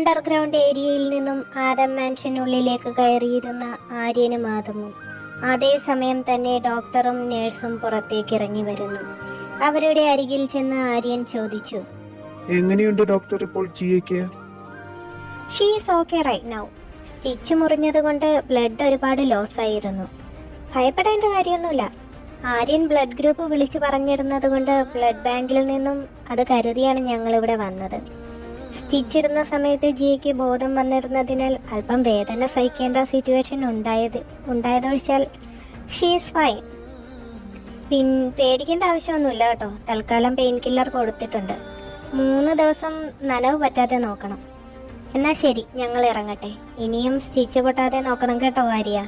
Underground ഏരിയയിൽ നിന്നും ആദം മാൻഷനുള്ളിലേക്ക് കയറിയിരുന്ന ആര്യനും ആദമും അതേസമയം തന്നെ ഡോക്ടറും നേഴ്സും പുറത്തേക്ക് ഇറങ്ങി വരുന്നു. അവരുടെ അരികിൽ ചെന്ന് ആര്യൻ ചോദിച്ചു എങ്ങനെയുണ്ട് ഡോക്ടർ ഇപ്പോൾ ജിയയ്ക്ക്? She's okay right now stitch മുറിഞ്ഞതുകൊണ്ട് blood ഒരുപാട് ലോസ് ആയിരുന്നു. ഭയപ്പെടേണ്ട കാര്യമൊന്നുമില്ല. ആര്യൻ ബ്ലഡ് ഗ്രൂപ്പ് വിളിച്ചു പറഞ്ഞിരുന്നത് കൊണ്ട് ബ്ലഡ് ബാങ്കിൽ നിന്നും അത് കരുതിയാണ് ഞങ്ങൾ ഇവിടെ വന്നത്. സ്റ്റിച്ച് ഇടുന്ന സമയത്ത് ജിയയ്ക്ക് ബോധം വന്നിരുന്നതിനാൽ അല്പം വേദന സഹിക്കേണ്ട സിറ്റുവേഷൻ ഉണ്ടായത് ഉണ്ടായതൊഴിച്ചാൽ ഷീസ് ഫൈൻ പിൻ പേടിക്കേണ്ട ആവശ്യമൊന്നുമില്ല കേട്ടോ. തൽക്കാലം പെയിൻ കില്ലർ കൊടുത്തിട്ടുണ്ട്. മൂന്ന് ദിവസം നനവ് പറ്റാതെ നോക്കണം. എന്നാൽ ശരി ഞങ്ങൾ ഇറങ്ങട്ടെ. ഇനിയും സ്റ്റിച്ച് പൊട്ടാതെ നോക്കണം കേട്ടോ ആര്യ.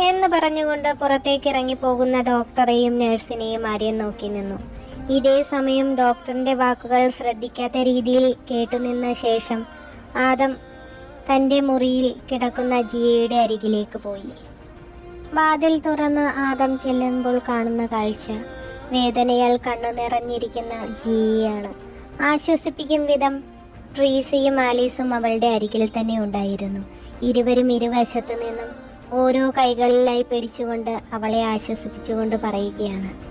എന്ന് പറഞ്ഞുകൊണ്ട് പുറത്തേക്ക് ഇറങ്ങി പോകുന്ന ഡോക്ടറെയും നഴ്സിനെയും ആര്യൻ നോക്കി നിന്നു. ഇതേ സമയം ഡോക്ടറിന്റെ വാക്കുകൾ ശ്രദ്ധിക്കാത്ത രീതിയിൽ കേട്ടുനിന്ന ശേഷം ആദം തന്റെ മുറിയിൽ കിടക്കുന്ന ജിയയുടെ അരികിലേക്ക് പോയി. വാതിൽ തുറന്ന് ആദം ചെല്ലുമ്പോൾ കാണുന്ന കാഴ്ച വേദനയാൽ കണ്ണു നിറഞ്ഞിരിക്കുന്ന ജിയയാണ്. ആശ്വസിപ്പിക്കും വിധം ട്രീസയും ആലീസും അവളുടെ അരികിൽ തന്നെ ഉണ്ടായിരുന്നു. ഇരുവരും ഇരുവശത്തു നിന്നും ഓരോ കൈകളിലായി പിടിച്ചുകൊണ്ട് അവളെ ആശ്വസിപ്പിച്ചുകൊണ്ട് പറയുകയാണ്.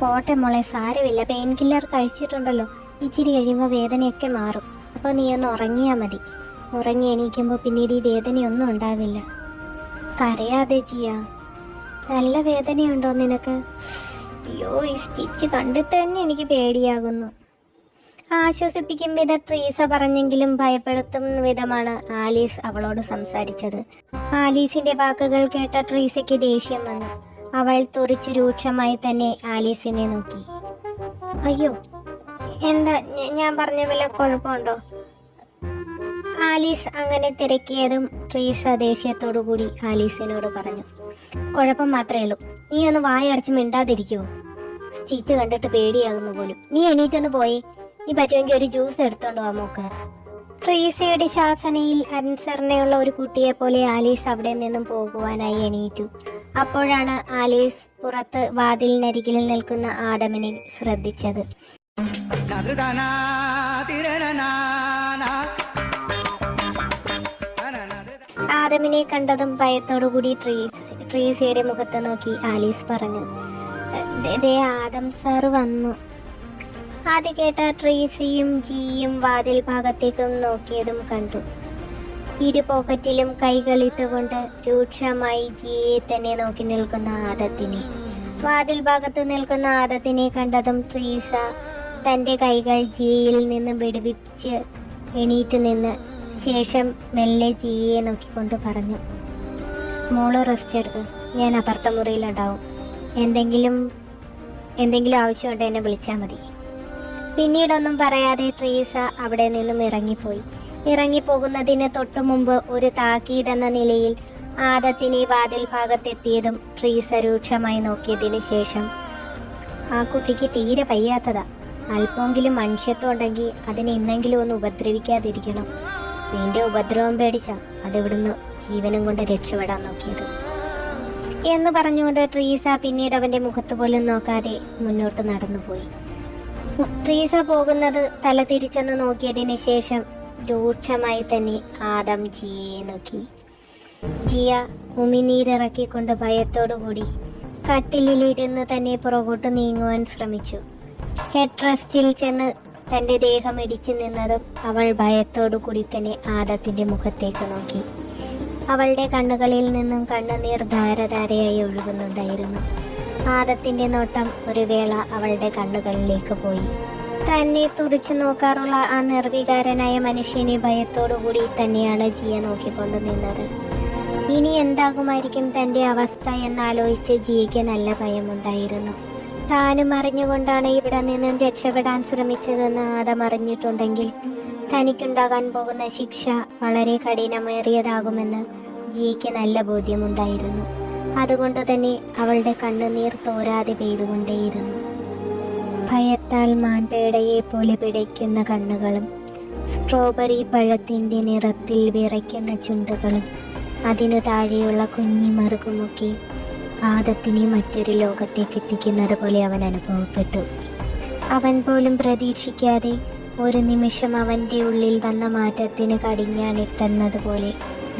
പോട്ടെ മോളെ സാരമില്ല. പെയിൻ കില്ലർ കഴിച്ചിട്ടുണ്ടല്ലോ. ഇച്ചിരി കഴിയുമ്പോൾ വേദനയൊക്കെ മാറും. അപ്പോൾ നീ ഒന്ന് ഉറങ്ങിയാൽ മതി. ഉറങ്ങി എണീക്കുമ്പോൾ പിന്നീട് ഈ വേദനയൊന്നും ഉണ്ടാവില്ല. കരയാതെ ചെയ്യാ നല്ല വേദനയുണ്ടോ നിനക്ക്? അയ്യോ ഈ സ്റ്റിച്ച് കണ്ടിട്ട് തന്നെ എനിക്ക് പേടിയാകുന്നു. ആശ്വസിപ്പിക്കും വിധ ട്രീസ പറഞ്ഞെങ്കിലും ഭയപ്പെടുത്തും വിധമാണ് ആലീസ് അവളോട് സംസാരിച്ചത്. ആലീസിന്റെ വാക്കുകൾ കേട്ട ട്രീസയ്ക്ക് ദേഷ്യം വന്നു. അവൾ തുറിച്ച് രൂക്ഷമായി തന്നെ ആലീസിനെ നോക്കി. അയ്യോ എന്താ ഞാൻ പറഞ്ഞ വല്ല കുഴപ്പമുണ്ടോ? ആലീസ് അങ്ങനെ തിരക്കിയതും ട്രീസ ദേഷ്യത്തോടു കൂടി ആലീസിനോട് പറഞ്ഞു. കുഴപ്പം മാത്രമേ ഉള്ളൂ. നീ ഒന്ന് വായടച്ച് മിണ്ടാതിരിക്കുവോ? സ്റ്റിച്ച് കണ്ടിട്ട് പേടിയാകുന്നു പോലും. നീ എണീറ്റൊന്ന് പോയി. നീ പറ്റുമെങ്കിൽ ഒരു ജ്യൂസ് എടുത്തോണ്ട് വാ മോക്ക്. ട്രീസയുടെ ശാസനയിൽ അനുസരണയുള്ള ഒരു കുട്ടിയെ പോലെ ആലീസ് അവിടെ നിന്നും പോകുവാനായി എണീറ്റു. അപ്പോഴാണ് ആലീസ് പുറത്ത് വാതിലിനരികിൽ നിൽക്കുന്ന ആദമിനെ ശ്രദ്ധിച്ചത്. ആദമിനെ കണ്ടതും ഭയത്തോടുകൂടി ട്രീസ് ട്രീസയുടെ മുഖത്ത് നോക്കി ആലീസ് പറഞ്ഞു "ദേ- ദേ ആദം സാർ വന്നു. അത് കേട്ട ട്രീസിയും ജിയും വാതിൽ ഭാഗത്തേക്കും നോക്കിയതും കണ്ടു. ഇരു പോക്കറ്റിലും കൈകളിട്ടുകൊണ്ട് രൂക്ഷമായി ജിയെ തന്നെ നോക്കി നിൽക്കുന്ന ആദത്തിനെ. വാതിൽ ഭാഗത്ത് നിൽക്കുന്ന ആദത്തിനെ കണ്ടതും ട്രീസ തന്റെ കൈകൾ ജിയിൽ നിന്ന് വിടുവിച്ച് എണീറ്റ് നിന്ന് ശേഷം മെല്ലെ ജിയെ നോക്കിക്കൊണ്ട് പറഞ്ഞു മോൾ റെസ്റ്റ് എടുക്ക് ഞാൻ അപ്പുറത്തെ മുറിയിലുണ്ടാവും. എന്തെങ്കിലും എന്തെങ്കിലും ആവശ്യമുണ്ടോ എന്നെ വിളിച്ചാൽ മതി. പിന്നീടൊന്നും പറയാതെ ട്രീസ അവിടെ നിന്നും ഇറങ്ങിപ്പോയി. ഇറങ്ങിപ്പോകുന്നതിന് തൊട്ടു മുമ്പ് ഒരു താക്കീതെന്ന നിലയിൽ ആദത്തിനെ വാതിൽ ഭാഗത്തെത്തിയതും ട്രീസ രൂക്ഷമായി നോക്കിയതിന് ശേഷം ആ കുട്ടിക്ക് തീരെ വയ്യാത്തതാ. അല്പമെങ്കിലും മനുഷ്യത്വം ഉണ്ടെങ്കിൽ അതിനെ ഇന്നെങ്കിലും ഒന്ന് ഉപദ്രവിക്കാതിരിക്കണം. നിന്റെ ഉപദ്രവം പേടിച്ച അതിവിടുന്ന് ജീവനും കൊണ്ട് രക്ഷപ്പെടാൻ നോക്കിയത്. എന്ന് പറഞ്ഞുകൊണ്ട് ട്രീസ പിന്നീട് അവന്റെ മുഖത്ത് പോലും നോക്കാതെ മുന്നോട്ട് നടന്നുപോയി. ട്രീസ പോകുന്നത് തല തിരിച്ചെന്ന് നോക്കിയതിന് ശേഷം രൂക്ഷമായി തന്നെ ആദം ജിയെ നോക്കി. ജിയ ഉമിനീരിറക്കിക്കൊണ്ട് ഭയത്തോടുകൂടി കട്ടിലിലിരുന്ന് തന്നെ പുറകോട്ട് നീങ്ങുവാൻ ശ്രമിച്ചു. ഹെഡ് റെസ്റ്റിൽ ചെന്ന് തന്റെ ദേഹം ഇടിച്ചു നിന്നതും അവൾ ഭയത്തോടു കൂടി തന്നെ ആദത്തിന്റെ മുഖത്തേക്ക് നോക്കി. അവളുടെ കണ്ണുകളിൽ നിന്നും കണ്ണുനീർ ധാരധാരയായി ഒഴുകുന്നുണ്ടായിരുന്നു. ആദത്തിന്റെ നോട്ടം ഒരു വേള അവളുടെ കണ്ണുകളിലേക്ക് പോയി. തന്നെ തുറിച്ചു നോക്കാറുള്ള ആ നിർവികാരനായ മനുഷ്യനെ ഭയത്തോടുകൂടി തന്നെയാണ് ജിയ നോക്കിക്കൊണ്ടു നിന്നത്. ഇനി എന്താകുമായിരിക്കും തന്റെ അവസ്ഥ എന്നാലോചിച്ച് ജിയയ്ക്ക് നല്ല ഭയമുണ്ടായിരുന്നു. താനും അറിഞ്ഞുകൊണ്ടാണ് ഇവിടെ നിന്നും രക്ഷപ്പെടാൻ ശ്രമിച്ചതെന്ന് ആദം അറിഞ്ഞിട്ടുണ്ടെങ്കിൽ തനിക്കുണ്ടാകാൻ പോകുന്ന ശിക്ഷ വളരെ കഠിനമേറിയതാകുമെന്ന് ജിയയ്ക്ക് നല്ല ബോധ്യമുണ്ടായിരുന്നു. അതുകൊണ്ട് തന്നെ അവളുടെ കണ്ണുനീർ തോരാതെ പെയ്തുകൊണ്ടേയിരുന്നു. ഭയത്താൽ മാൻപേടയെ പോലെ പിടയ്ക്കുന്ന കണ്ണുകളും സ്ട്രോബെറി പഴത്തിന്റെ നിറത്തിൽ വിറയ്ക്കുന്ന ചുണ്ടുകളും അതിനു താഴെയുള്ള കുഞ്ഞി മറുകുമൊക്കെ ആദത്തിനെ മറ്റൊരു ലോകത്തേക്ക് എത്തിക്കുന്നത് പോലെ അവൻ അനുഭവപ്പെട്ടു. അവൻ പോലും പ്രതീക്ഷിക്കാതെ ഒരു നിമിഷം അവന്റെ ഉള്ളിൽ വന്ന മാറ്റത്തിന് കടിഞ്ഞാണിട്ടെന്നത് പോലെ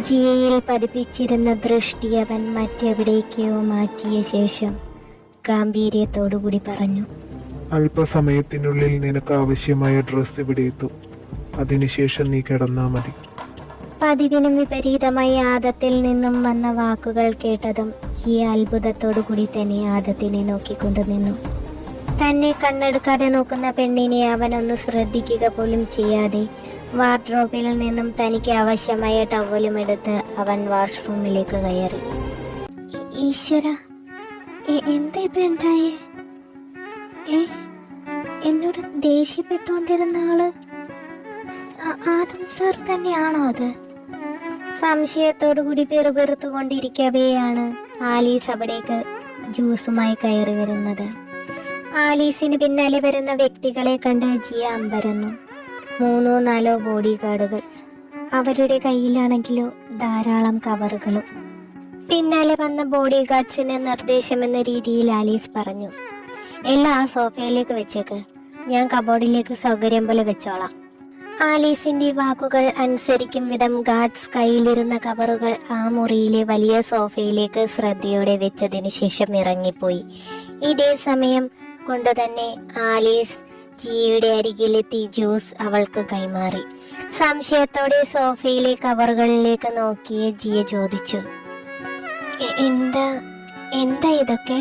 ജിയയിൽ പതിപ്പിച്ചിരുന്ന ദൃഷ്ടി അവൻ മറ്റെവിടേക്കോ മാറ്റിയ ശേഷം ഗാംഭീര്യത്തോടുകൂടി പറഞ്ഞു. അല്പസമയത്തിനുള്ളിൽ നിനക്ക് ആവശ്യമായ ഡ്രസ്സ് ഇവിടെ എത്തും. അതിനുശേഷം നീ കിടന്നാ മതി. പതിവിനും വിപരീതമായി ആദത്തിൽ നിന്നും വന്ന വാക്കുകൾ കേട്ടതും ഈ അത്ഭുതത്തോടു കൂടി തന്നെ ആദത്തിനെ നോക്കിക്കൊണ്ടു നിന്നു. തന്നെ കണ്ണെടുക്കാതെ നോക്കുന്ന പെണ്ണിനെ അവനൊന്ന് ശ്രദ്ധിക്കുക പോലും ചെയ്യാതെ വാർഡ്രോബിൽ നിന്നും തനിക്ക് ആവശ്യമായ ടവലും എടുത്ത് അവൻ വാഷ്റൂമിലേക്ക് കയറി. ഈശ്വര എന്താ ഇപ്പൊ ഉണ്ടായേ? ഏ എന്നോട് ദേഷ്യപ്പെട്ടുകൊണ്ടിരുന്ന ആൾ ആദം സാർ തന്നെയാണോ അത്? സംശയത്തോടു കൂടി പെറുപെറുത്തുകൊണ്ടിരിക്കവെയാണ് ആലീസ് അവിടേക്ക് ജ്യൂസുമായി കയറി വരുന്നത്. ആലീസിന് പിന്നാലെ വരുന്ന വ്യക്തികളെ കണ്ട് ജിയ അമ്പരന്നു. മൂന്നോ നാലോ ബോഡി ഗാർഡുകൾ അവരുടെ കയ്യിലാണെങ്കിലോ ധാരാളം കവറുകളും. പിന്നാലെ വന്ന ബോഡി ഗാർഡ്സിന് നിർദ്ദേശമെന്ന രീതിയിൽ ആലീസ് പറഞ്ഞു എല്ലാം ആ സോഫയിലേക്ക് വെച്ചേക്ക്. ഞാൻ കബോർഡിലേക്ക് സൗകര്യം പോലെ വെച്ചോളാം. ആലീസിന്റെ വാക്കുകൾ അനുസരിക്കും വിധം ഗാർഡ്സ് കയ്യിലിരുന്ന കവറുകൾ ആ മുറിയിലെ വലിയ സോഫയിലേക്ക് ശ്രദ്ധയോടെ വെച്ചതിന് ശേഷം ഇറങ്ങിപ്പോയി. ഇതേ സമയം കൊണ്ടുതന്നെ ആലീസ് ജിയുടെ അരികിലെത്തി ജ്യൂസ് അവൾക്ക് കൈമാറി. സംശയത്തോടെ സോഫയിലെ കവറുകളിലേക്ക് നോക്കിയ ജിയ ചോദിച്ചു എന്താ എന്താ ഇതൊക്കെ?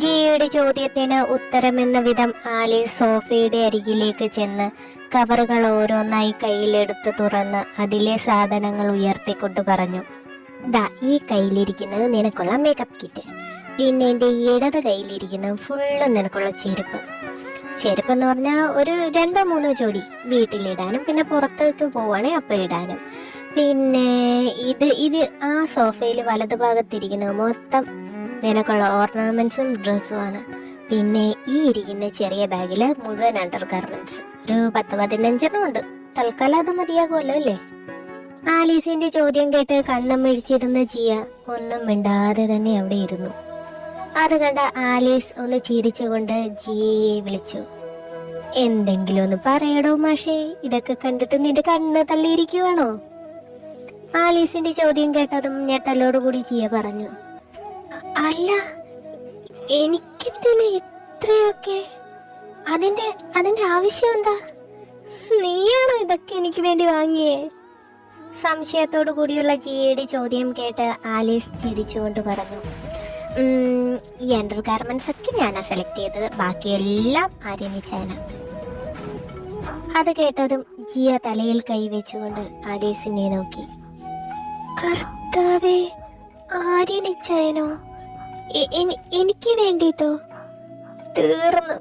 ജിയുടെ ചോദ്യത്തിന് ഉത്തരമെന്ന വിധം ആലി സോഫയുടെ അരികിലേക്ക് ചെന്ന് കവറുകൾ ഓരോന്നായി കയ്യിലെടുത്ത് തുറന്ന് അതിലെ സാധനങ്ങൾ ഉയർത്തിക്കൊണ്ട് പറഞ്ഞു ദാ ഈ കയ്യിലിരിക്കുന്നത് നിനക്കുള്ള മേക്കപ്പ് കിറ്റ് പിന്നെ എന്റെ ഇടത് കയ്യിലിരിക്കുന്നത് ഫുള്ള് നിനക്കുള്ള ചെരുപ്പ്. ചെരുപ്പ് എന്ന് പറഞ്ഞാൽ ഒരു രണ്ടോ മൂന്നോ ജോഡി വീട്ടിലിടാനും പിന്നെ പുറത്തേക്ക് പോവാണെങ്കിൽ അപ്പം ഇടാനും. പിന്നെ ഇത് ഇത് ആ സോഫയിൽ വലതു ഭാഗത്തിരിക്കുന്ന മൊത്തം നിനക്കുള്ള ഓർണമെന്റ്സും ഡ്രസ്സുമാണ്. പിന്നെ ഈ ഇരിക്കുന്ന ചെറിയ ബാഗിൽ മുഴുവൻ അണ്ടർ ഗാർമെന്റ്സ്. ഒരു പത്ത് പതിനഞ്ചെണ്ണം ഉണ്ട്. തൽക്കാലം അത് മതിയാകുമല്ലോ അല്ലേ? ആലീസിന്റെ ചോദ്യം കേട്ട് കണ്ണം മിഴിച്ചിരുന്ന ജിയ ഒന്നും മിണ്ടാതെ തന്നെ അവിടെ ഇരുന്നു. അത് കണ്ട ആലീസ് ഒന്ന് ചിരിച്ചുകൊണ്ട് ജിയെ വിളിച്ചു. എന്തെങ്കിലും ഒന്ന് പറയടോ മാഷേ ഇതൊക്കെ കണ്ടിട്ട് നിന്റെ കണ്ണ് തള്ളിയിരിക്കുവാണോ? ആലീസിന്റെ ചോദ്യം കേട്ടതും ഞെട്ടലോടുകൂടി ജിയ പറഞ്ഞു. അല്ല എനിക്ക് ഇത്രയൊക്കെ? അതിന്റെ അതിന്റെ ആവശ്യം എന്താ? നീയാണോ ഇതൊക്കെ എനിക്ക് വേണ്ടി വാങ്ങിയേ? സംശയത്തോടു കൂടിയുള്ള ജിയയുടെ ചോദ്യം കേട്ട് ആലീസ് ചിരിച്ചുകൊണ്ട് പറഞ്ഞു. "ഉം, ഈ അണ്ടർ ഗാർമെന്റ്സ് ഒക്കെ ഞാനാ സെലക്ട് ചെയ്തത്. ബാക്കിയെല്ലാം ആര്യനിച്ചാന അത് കേട്ടതും ജിയ തലയിൽ കൈവച്ചുകൊണ്ട് ആലീസിനെ നോക്കി. കർത്താവേ ആര്യനിച്ചായനോ എനിക്ക് വേണ്ടിട്ടോ? തീർന്നു.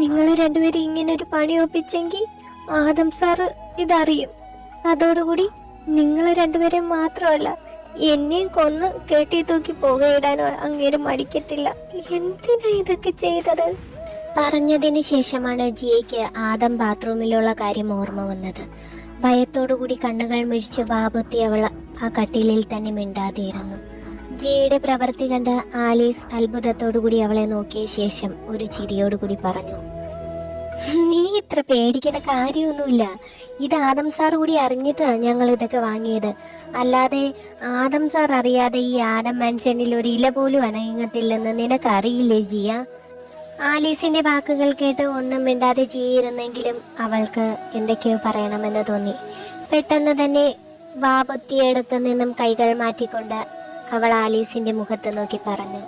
നിങ്ങൾ രണ്ടുപേരും ഇങ്ങനെ ഒരു പണി ഒപ്പിച്ചെങ്കിൽ ആദം സാറ് ഇതറിയും. അതോടുകൂടി നിങ്ങൾ രണ്ടുപേരെ മാത്രമല്ല എന്നെയും കൊന്ന് കെട്ടി തൂക്കി പുകയിടാനോ അങ്ങേര് മടിക്കത്തില്ല. എന്തിനാ ഇതൊക്കെ ചെയ്തത്? പറഞ്ഞതിന് ശേഷമാണ് ജിയയ്ക്ക് ആദം ബാത്റൂമിലുള്ള കാര്യം ഓർമ്മ വന്നത്. ഭയത്തോടുകൂടി കണ്ണുകൾ മിഴിച്ച് വാപൊത്തി അവൾ ആ കട്ടിലിൽ തന്നെ മിണ്ടാതെയിരുന്നു ജിയയുടെ പ്രവൃത്തി കണ്ട് ആലീസ് അത്ഭുതത്തോടുകൂടി അവളെ നോക്കിയ ശേഷം ഒരു ചിരിയോടുകൂടി പറഞ്ഞു. നീ ഇത്ര പേടിക്കേണ്ട കാര്യമൊന്നുമില്ല. ഇത് ആദം സാർ കൂടി അറിഞ്ഞിട്ടാണ് ഞങ്ങൾ ഇതൊക്കെ വാങ്ങിയത്. അല്ലാതെ ആദം സാർ അറിയാതെ ഈ ആദം മനുഷ്യനിൽ ഒരു ഇല പോലും അനങ്ങത്തില്ലെന്ന് നിനക്കറിയില്ലേ ജിയ? ആലീസിന്റെ വാക്കുകൾ കേട്ട് ഒന്നും മിണ്ടാതെ ജിയിരുന്നെങ്കിലും അവൾക്ക് എന്തൊക്കെയോ പറയണമെന്ന് തോന്നി. പെട്ടെന്ന് തന്നെ വാപൊത്തിയെടുത്തു നിന്നും കൈകൾ മാറ്റിക്കൊണ്ട് അവൾ ആലീസിന്റെ മുഖത്ത് നോക്കി പറഞ്ഞു.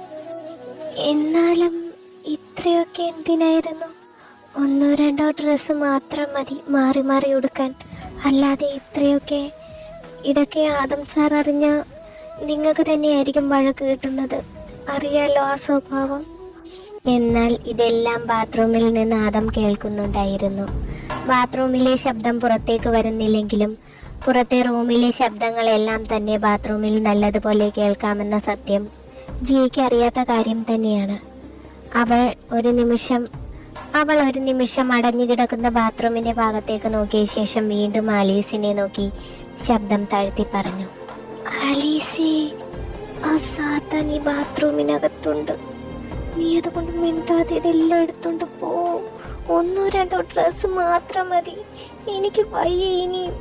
എന്നാലും ഇത്രയൊക്കെ എന്തിനായിരുന്നു? ഒന്നോ രണ്ടോ ഡ്രസ്സ് മാത്രം മതി മാറി മാറി ഉടുക്കാൻ. അല്ലാതെ ഇത്രയൊക്കെ ഇതൊക്കെ ആദം സാർ അറിഞ്ഞ നിങ്ങൾക്ക് തന്നെയായിരിക്കും വഴക്ക് കിട്ടുന്നത്. അറിയാലോ ആ സ്വഭാവം. എന്നാൽ ഇതെല്ലാം ബാത്റൂമിൽ നിന്ന് ആദം കേൾക്കുന്നുണ്ടായിരുന്നു. ബാത്റൂമിലെ ശബ്ദം പുറത്തേക്ക് വരുന്നില്ലെങ്കിലും പുറത്തെ റൂമിലെ ശബ്ദങ്ങളെല്ലാം തന്നെ ബാത്റൂമിൽ നല്ലതുപോലെ കേൾക്കാമെന്ന സത്യം ജിയയ്ക്ക് അറിയാത്ത കാര്യം തന്നെയാണ്. അവൾ ഒരു നിമിഷം അവൾ ഒരു നിമിഷം അടഞ്ഞു കിടക്കുന്ന ബാത്റൂമിന്റെ ഭാഗത്തേക്ക് നോക്കിയ ശേഷം വീണ്ടും ആലീസിനെ നോക്കി ശബ്ദം താഴ്ത്തി പറഞ്ഞു ആലീസേ ആ ബാത്റൂമിനകത്തുണ്ട്. നീ അതുകൊണ്ട് മിണ്ടാതെ ഇതെല്ലാം എടുത്തോണ്ട് പോ. ഒന്നോ രണ്ടോ ഡ്രസ് മാത്രം മതി. എനിക്ക് വയ്യ ഇനിയും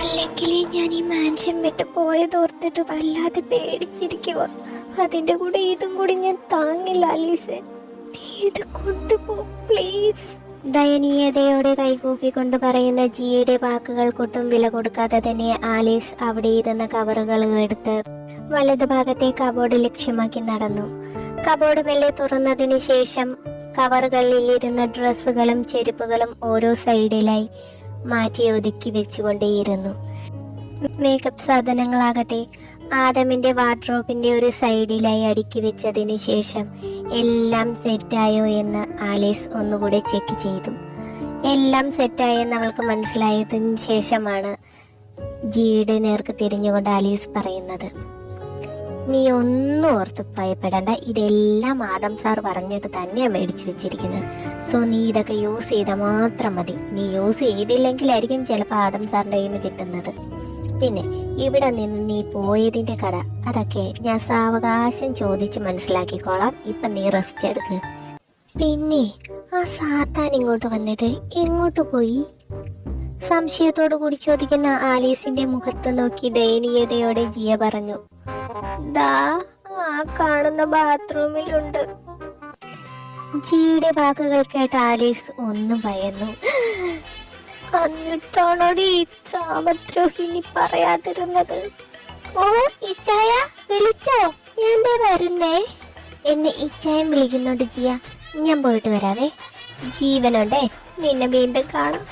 അല്ലെങ്കിൽ ഞാൻ ഈ മാൻഷൻ വിട്ട് പോയതോർത്തിട്ട് വല്ലാതെ പേടിച്ചിരിക്കുക അതിന്റെ കൂടെ ഇതും കൂടി ഞാൻ താങ്ങില്ല അലീസെ നീ ഇത് കൊണ്ടുപോ പ്ലീസ് ദയനീയതയോടെ കൈകൂപ്പിക്കൊണ്ട് പറയുന്ന ജിയുടെ വാക്കുകൾക്കൊട്ടും വില കൊടുക്കാതെ തന്നെ ആലീസ് അവിടെ ഇരുന്ന കവറുകൾ എടുത്ത് വലതുഭാഗത്തെ കബോർഡ് ലക്ഷ്യമാക്കി നടന്നു. കബോർഡ് മെല്ലെ തുറന്നതിന് ശേഷം കവറുകളിൽ ഇരുന്ന ഡ്രസ്സുകളും ചെരുപ്പുകളും ഓരോ സൈഡിലായി മാറ്റി ഒതുക്കി വെച്ചുകൊണ്ടേയിരുന്നു. മേക്കപ്പ് സാധനങ്ങളാകട്ടെ ആദമിന്റെ വാർഡ്രോബിന്റെ ഒരു സൈഡിലായി അടുക്കി വെച്ചതിന് ശേഷം എല്ലാം സെറ്റായോ എന്ന് ആലീസ് ഒന്നുകൂടെ ചെക്ക് ചെയ്തു. എല്ലാം സെറ്റായെന്ന് അവൾക്ക് മനസ്സിലായതിന് ശേഷമാണ് ജിയുടെ നേർക്ക് തിരിഞ്ഞുകൊണ്ട് ആലീസ് പറയുന്നത്. നീ ഒന്നും ഓർത്ത് ഭയപ്പെടേണ്ട. ഇതെല്ലാം ആദം സാർ പറഞ്ഞിട്ട് തന്നെയാണ് മേടിച്ചു വെച്ചിരിക്കുന്നത്. സോ നീ ഇതൊക്കെ യൂസ് ചെയ്താൽ മാത്രം മതി. നീ യൂസ് ചെയ്തില്ലെങ്കിലായിരിക്കും ചിലപ്പോൾ ആദം സാറിന്റെ കയ്യിൽ നിന്ന് കിട്ടുന്നത്. പിന്നെ ഇവിടെ നിന്ന് നീ പോയതിന്റെ കഥ അതൊക്കെ ഞാൻ സാവകാശം ചോദിച്ച് മനസ്സിലാക്കിക്കോളാം. ഇപ്പൊ നീ റെസ്റ്റ് എടുക്ക്. പിന്നെ ആ സാത്താൻ ഇങ്ങോട്ട് വന്നിട്ട് എങ്ങോട്ട് പോയി? സംശയത്തോടു കൂടി ചോദിക്കുന്ന ആലീസിന്റെ മുഖത്ത് നോക്കി ദയനീയതയോടെ ജിയ പറഞ്ഞു. ദാ ആ കാണുന്ന ബാത്റൂമിലുണ്ട്. ജിയുടെ വാക്കുകൾ കേട്ട ആലീസ് ഒന്ന് ഭയന്നു. എന്നിട്ടാണോടി ഈ സാമദ്രോഹിനി പറയാതിരുന്നത്? ഓ ഇച്ചായ വിളിച്ചോ? ഞാൻ വരുന്നേ? എന്നെ ഇച്ചായം വിളിക്കുന്നുണ്ട് ജിയ. ഞാൻ പോയിട്ട് വരാവേ. ജീവനുണ്ടേ നിന്നെ വീണ്ടും കാണാം.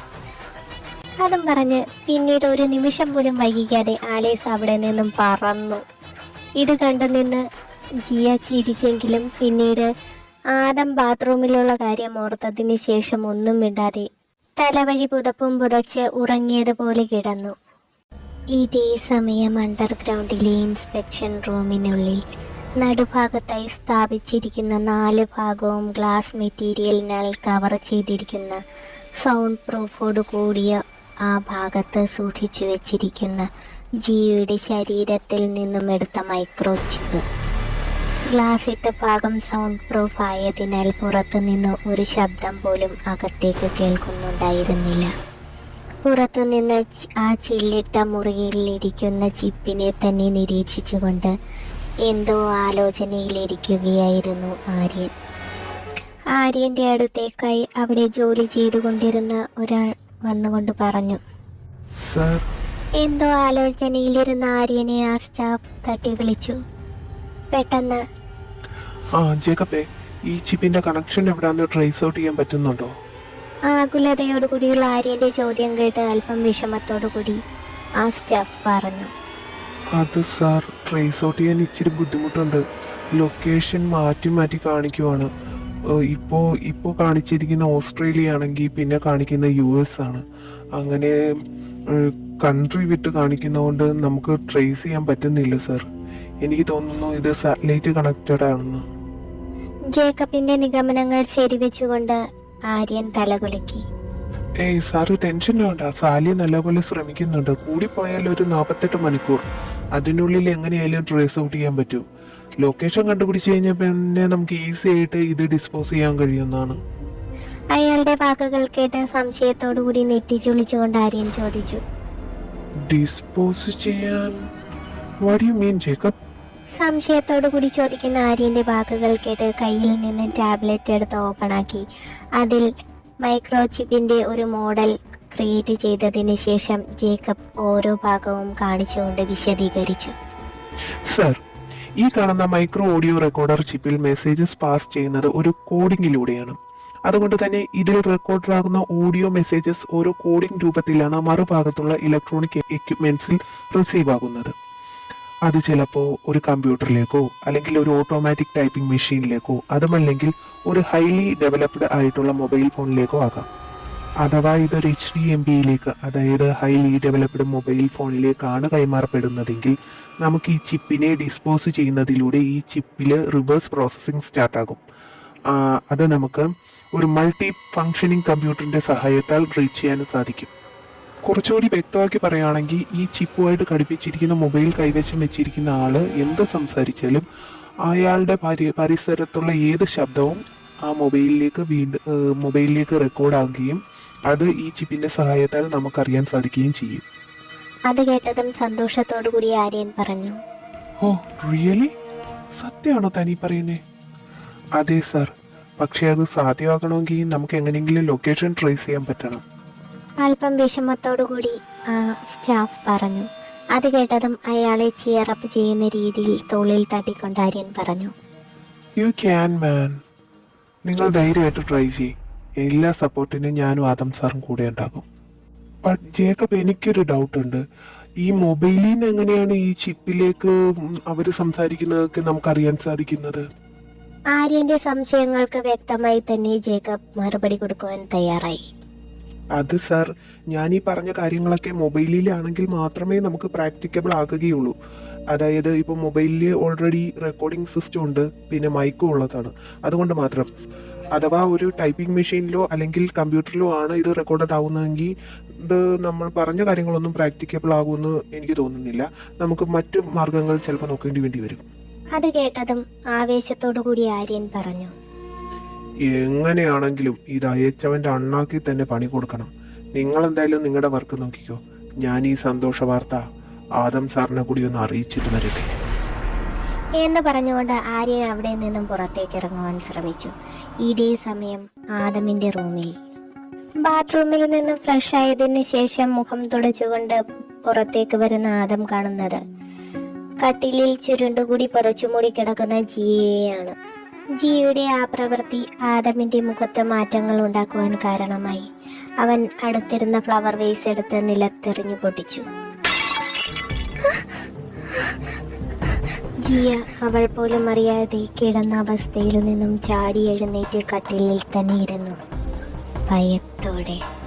അതും പറഞ്ഞ് പിന്നീട് ഒരു നിമിഷം പോലും വൈകിക്കാതെ ആലേസ് അവിടെ നിന്നും പറന്നു. ഇത് കണ്ടു നിന്ന് ജിയ ചിരിച്ചെങ്കിലും പിന്നീട് ആദം ബാത്റൂമിലുള്ള കാര്യം ഓർത്തതിന് ശേഷം ഒന്നും മിണ്ടാതെ തലവഴി പുതപ്പും പുതച്ച് ഉറങ്ങിയതുപോലെ കിടന്നു. ഇതേ സമയം അണ്ടർഗ്രൗണ്ടിലെ ഇൻസ്പെക്ഷൻ റൂമിനുള്ളിൽ നടുഭാഗത്തായി സ്ഥാപിച്ചിരിക്കുന്ന നാല് ഭാഗവും ഗ്ലാസ് മെറ്റീരിയലിനാൽ കവർ ചെയ്തിരിക്കുന്ന സൗണ്ട് പ്രൂഫോട് കൂടിയ ആ ഭാഗത്ത് സൂക്ഷിച്ചു വെച്ചിരിക്കുന്ന ജിയുടെ ശരീരത്തിൽ നിന്നും എടുത്ത മൈക്രോ ചിപ്പ് ഗ്ലാസ് ഇട്ട ഭാഗം സൗണ്ട് പ്രൂഫ് ആയതിനാൽ പുറത്തുനിന്ന് ഒരു ശബ്ദം പോലും അകത്തേക്ക് കേൾക്കുന്നുണ്ടായിരുന്നില്ല. പുറത്തുനിന്ന് ആ ചില്ലിട്ട മുറിയിലിരിക്കുന്ന ചിപ്പിനെ തന്നെ നിരീക്ഷിച്ചുകൊണ്ട് എന്തോ ആലോചനയിലിരിക്കുകയായിരുന്നു ആര്യൻ. ആര്യന്റെ അടുത്തേക്കായി അവിടെ ജോലി ചെയ്തുകൊണ്ടിരുന്ന ഒരാൾ വന്നുകൊണ്ട് പറഞ്ഞു എന്തോ ആലോചനയിലിരുന്ന ആര്യനെ ആ സ്റ്റാഫ് തട്ടി വിളിച്ചു പെട്ടെന്ന്. ആ ജേക്കബേ ഈ ചിപ്പിന്റെ കണക്ഷൻ എവിടാന്ന് ട്രേസ് ഔട്ട് ചെയ്യാൻ പറ്റുന്നുണ്ടോ? ആകുലതയോടുകൂടിയുള്ള ആര്യന്റെ ചോദ്യം കേട്ട് അല്പം വിഷമത്തോടുകൂടി ആ സ്റ്റാഫ് പറഞ്ഞു. അത് സാർ ട്രേസ് ഔട്ട് ചെയ്യാൻ ഇച്ചിരി ബുദ്ധിമുട്ടുണ്ട്. ലൊക്കേഷൻ മാറ്റി മാറ്റി കാണിക്കുവാണ്. ഇപ്പോ ഇപ്പോ ഇപ്പോൾ കാണിച്ചിരിക്കുന്ന ഓസ്ട്രേലിയ ആണെങ്കിൽ പിന്നെ കാണിക്കുന്ന യു എസ് ആണ്. അങ്ങനെ കൺട്രി വിട്ട് കാണിക്കുന്നതുകൊണ്ട് നമുക്ക് ട്രേസ് ചെയ്യാൻ പറ്റുന്നില്ല സാർ എനിക്ക് തോന്നുന്നു ഇത് സാറ്റലൈറ്റ് കണക്റ്റഡ് ആണെന്ന്. ജേക്കബിന്റെ നിഗമനങ്ങൾ ശരിവെച്ചുകൊണ്ട് ആര്യൻ തലകുലുക്കി ഏയ് സാറ് ടെൻഷൻ വേണ്ട. സാലി നല്ലപോലെ ശ്രമിക്കുന്നുണ്ട്. കൂടി പോയാൽ ഒരു നാൽപ്പത്തെട്ട് മണിക്കൂർ. അതിനുള്ളിൽ എങ്ങനെയായാലും ട്രേസ് ഔട്ട് ചെയ്യാൻ പറ്റും. ലൊക്കേഷൻ കണ്ടുപിടിച്ച് കഴിഞ്ഞാൽ പിന്നെ നമുക്ക് ഈസി ആയിട്ട് ഇത് ഡിസ്പോസ് ചെയ്യാൻ കഴിയുന്നതാണ്. അയാളുടെ വാക്കുകൾ കേട്ട് സംശയത്തോടുകൂടി നെറ്റിച്ചുളിച്ചുകൊണ്ട് ആര്യൻ ചോദിച്ചു. ഡിസ്പോസ് ചെയ്യാൻ? വാട്ട് യു മീൻ ജേക്കബ് സംശയത്തോടുകൂടി ചോദിക്കുന്ന ആര്യന്റെ വാക്കുകൾ കേട്ട് കയ്യിൽ നിന്ന് ടാബ്ലറ്റ് എടുത്ത് ഓപ്പണാക്കി അതിൽ മൈക്രോ ചിപ്പിന്റെ ഒരു മോഡൽ ക്രിയേറ്റ് ചെയ്തതിന് ശേഷം ജേക്കബ് ഓരോ ഭാഗവും കാണിച്ചുകൊണ്ട് വിശദീകരിച്ചു. സർ ഈ കാണുന്ന മൈക്രോ ഓഡിയോ റെക്കോർഡർ ചിപ്പിൽ മെസ്സേജസ് പാസ് ചെയ്യുന്നത് ഒരു കോഡിങ്ങിലൂടെയാണ് അതുകൊണ്ട് തന്നെ ഇതിൽ റെക്കോർഡറാകുന്ന ഓഡിയോ മെസ്സേജസ് ഓരോ കോഡിംഗ് രൂപത്തിലാണ് മറുഭാഗത്തുള്ള ഇലക്ട്രോണിക് എക്യുപ്മെന്റ്സിൽ റിസീവ് ആകുന്നത്. അത് ചിലപ്പോൾ ഒരു കമ്പ്യൂട്ടറിലേക്കോ അല്ലെങ്കിൽ ഒരു ഓട്ടോമാറ്റിക് ടൈപ്പിംഗ് മെഷീനിലേക്കോ അതുമല്ലെങ്കിൽ ഒരു ഹൈലി ഡെവലപ്ഡ് ആയിട്ടുള്ള മൊബൈൽ ഫോണിലേക്കോ ആകാം. അഥവാ ഇതൊരു എച്ച് ഡി എം ബിയിലേക്ക് അതായത് ഹൈലി ഡെവലപ്ഡ് മൊബൈൽ ഫോണിലേക്കാണ് കൈമാറപ്പെടുന്നതെങ്കിൽ നമുക്ക് ഈ ചിപ്പിനെ ഡിസ്പോസ് ചെയ്യുന്നതിലൂടെ ഈ ചിപ്പിൽ റിവേഴ്സ് പ്രോസസ്സിംഗ് സ്റ്റാർട്ടാകും അത് നമുക്ക് ഒരു മൾട്ടി ഫങ്ഷനിങ് കമ്പ്യൂട്ടറിന്റെ സഹായത്താൽ റീച്ച് ചെയ്യാൻ സാധിക്കും. കുറച്ചുകൂടി വ്യക്തമാക്കി പറയുകയാണെങ്കിൽ ഈ ചിപ്പുമായിട്ട് ഘടിപ്പിച്ചിരിക്കുന്ന മൊബൈൽ കൈവശം വെച്ചിരിക്കുന്ന ആൾ എന്ത് സംസാരിച്ചാലും അയാളുടെ പരി പരിസരത്തുള്ള ഏത് ശബ്ദവും ആ മൊബൈലിലേക്ക് വീണ്ടും മൊബൈലിലേക്ക് റെക്കോർഡാകുകയും അത് ഈ ചിപ്പിന്റെ സഹായത്താൽ നമുക്കറിയാൻ സാധിക്കുകയും ചെയ്യും. അത് കേട്ടതും സന്തോഷത്തോടു കൂടി ആര്യൻ പറഞ്ഞു. Oh really? സത്യമാണോ തനി പറയുന്നേ? അതെ സാർ. പക്ഷേ അത് സാധ്യമാകണമെങ്കിൽ നമുക്ക് എങ്ങനെയെങ്കിലും ലൊക്കേഷൻ ട്രേസ് ചെയ്യാൻ പറ്റണം. അല്പം വിഷമത്തോടു കൂടി ആ സ്റ്റാഫ് പറഞ്ഞു. അത് കേട്ടതും അയാളെ ചിയറപ്പ് ചെയ്യുന്ന രീതിയിൽ തോളിൽ തട്ടിക്കൊണ്ട് ആര്യൻ പറഞ്ഞു. യു ക്യാൻ മാൻ നിങ്ങൾ ധൈര്യമായിട്ട് ട്രൈ ചെയ്യും. എല്ലാ സപ്പോർട്ടിനും ഞാനും ആദം സാറും കൂടെ ഉണ്ടാകും. ബട്ട് ജേക്കബ് എനിക്കൊരു ഡൗട്ട് ഉണ്ട്. ഈ മൊബൈലിൽ നിന്ന് എങ്ങനെയാണ് ഈ ചിപ്പിലേക്ക് അവർ സംസാരിക്കുന്നതൊക്കെ നമുക്കറിയാൻ സാധിക്കുന്നത്? ആര്യന്റെ സംശയങ്ങൾക്ക് വ്യക്തമായി തന്നെ ജേക്കബ് മറുപടി കൊടുക്കുവാൻ തയ്യാറായി. അത് സർ ഞാൻ ഈ പറഞ്ഞ കാര്യങ്ങളൊക്കെ മൊബൈലിലാണെങ്കിൽ മാത്രമേ നമുക്ക് പ്രാക്ടിക്കബിൾ ആകുകയുള്ളൂ. അതായത് ഇപ്പോൾ മൊബൈലിൽ ഓൾറെഡി റെക്കോർഡിംഗ് സിസ്റ്റം ഉണ്ട് പിന്നെ മൈക്കും ഉള്ളതാണ്. അതുകൊണ്ട് മാത്രം. അഥവാ ഒരു ടൈപ്പിംഗ് മെഷീനിലോ അല്ലെങ്കിൽ കമ്പ്യൂട്ടറിലോ ആണ് ഇത് റെക്കോർഡഡ് ആവുന്നതെങ്കിൽ ഇത് നമ്മൾ പറഞ്ഞ കാര്യങ്ങളൊന്നും പ്രാക്ടിക്കബിൾ ആകുമെന്ന് എനിക്ക് തോന്നുന്നില്ല. നമുക്ക് മറ്റു മാർഗങ്ങൾ ചിലപ്പോൾ നോക്കേണ്ടി വേണ്ടി വരും. അത് കേട്ടതും ആവേശത്തോടു കൂടി ആര്യൻ പറഞ്ഞു. എങ്ങനെയാണെങ്കിലും ഇത് അയച്ചവന്റെ അണ്ണാക്കി തന്നെ പണി കൊടുക്കണം. നിങ്ങൾ എന്തായാലും നിങ്ങളുടെ വർക്ക് നോക്കിക്കോ. ഞാൻ ഈ സന്തോഷ വാർത്ത ആദം സാറിനെ കൂടി ഒന്ന് അറിയിച്ചിട്ട് വരട്ടെ. എന്ന് പറഞ്ഞുകൊണ്ട് ആര്യൻ അവിടെ നിന്നും പുറത്തേക്ക് ഇറങ്ങുവാൻ ശ്രമിച്ചു. ഇതേ സമയം ആദമിന്റെ റൂമിൽ. ബാത്റൂമിൽ നിന്ന് ഫ്രഷ് ആയതിന് ശേഷം മുഖം തുടച്ചുകൊണ്ട് പുറത്തേക്ക് വരുന്ന ആദം കാണുന്നത്. കട്ടിലിൽ ചുരുണ്ടുകൂടി പുതച്ചുമൂടി കിടക്കുന്ന ജിയയെയാണ് ജിയുടെ ആ പ്രവൃത്തി ആദമിന്റെ മുഖത്ത് മാറ്റങ്ങൾ ഉണ്ടാക്കുവാൻ കാരണമായി. അവൻ അടുത്തിരുന്ന ഫ്ലവർ വേസ് എടുത്ത് നിലത്തെറിഞ്ഞു പൊട്ടിച്ചു. ജിയ അവൾ പോലും അറിയാതെ കിടന്ന അവസ്ഥയിൽ നിന്നും ചാടി എഴുന്നേറ്റ് കട്ടിലിൽ തന്നെ ഇരുന്നു. ഭയത്തോടെ